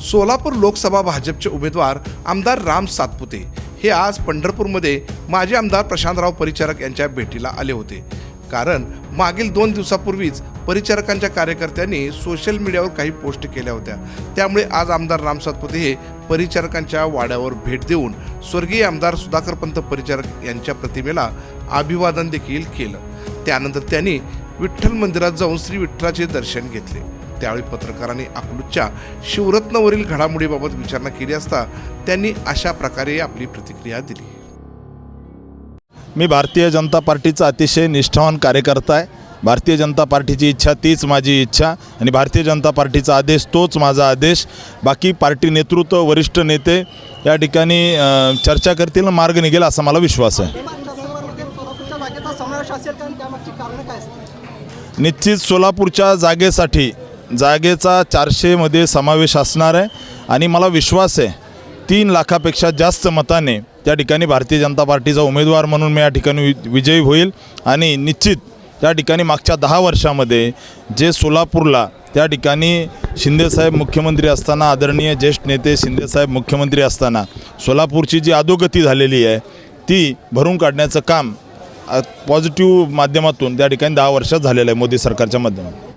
सोलापूर लोकसभा भाजपचे उमेदवार आमदार राम सातपुते हे आज पंढरपूरमध्ये माजी आमदार प्रशांतराव परिचारक यांच्या भेटीला आले होते. कारण मागील दोन दिवसापूर्वीच परिचारकांच्या कार्यकर्त्यांनी सोशल मीडियावर काही पोस्ट केल्या होत्या. त्यामुळे आज आमदार राम सातपुते हे परिचारकांच्या वाड्यावर भेट देऊन स्वर्गीय आमदार सुधाकरपंत परिचारक यांच्या प्रतिमेला अभिवादन देखील केलं. त्यानंतर त्यांनी विठ्ठल मंदिरात जाऊन श्री विठ्ठलाचे दर्शन घेतले. त्यावेळी पत्रकारांनी अकलूजच्या शिवरत्नवरील घडामोडीबाबत विचारणा केली असता त्यांनी अशा प्रकारे आपली प्रतिक्रिया दिली. मी भारतीय जनता पार्टीचा अतिशय निष्ठावान कार्यकर्ता आहे. भारतीय जनता पार्टीची इच्छा तीच माझी इच्छा आणि भारतीय जनता पार्टीचा आदेश तोच माझा आदेश. बाकी पार्टी नेतृत्व वरिष्ठ नेते या ठिकाणी चर्चा करतील मार्ग निघेल असा मला विश्वास आहे. निश्चित सोलापूरच्या जागेसाठी जागेचा चारशेमध्ये समावेश असणार आहे. आणि मला विश्वास आहे तीन लाखापेक्षा जास्त मताने त्या ठिकाणी भारतीय जनता पार्टीचा उमेदवार म्हणून मी या ठिकाणी वि विजयी होईल. आणि निश्चित त्या ठिकाणी मागच्या दहा वर्षामध्ये जे सोलापूरला त्या ठिकाणी शिंदेसाहेब मुख्यमंत्री असताना आदरणीय ज्येष्ठ नेते शिंदेसाहेब मुख्यमंत्री असताना सोलापूरची जी अधोगती झालेली आहे ती भरून काढण्याचं काम पॉझिटिव्ह माध्यमातून त्या ठिकाणी दहा वर्षात झालेलं आहे मोदी सरकारच्या माध्यमातून.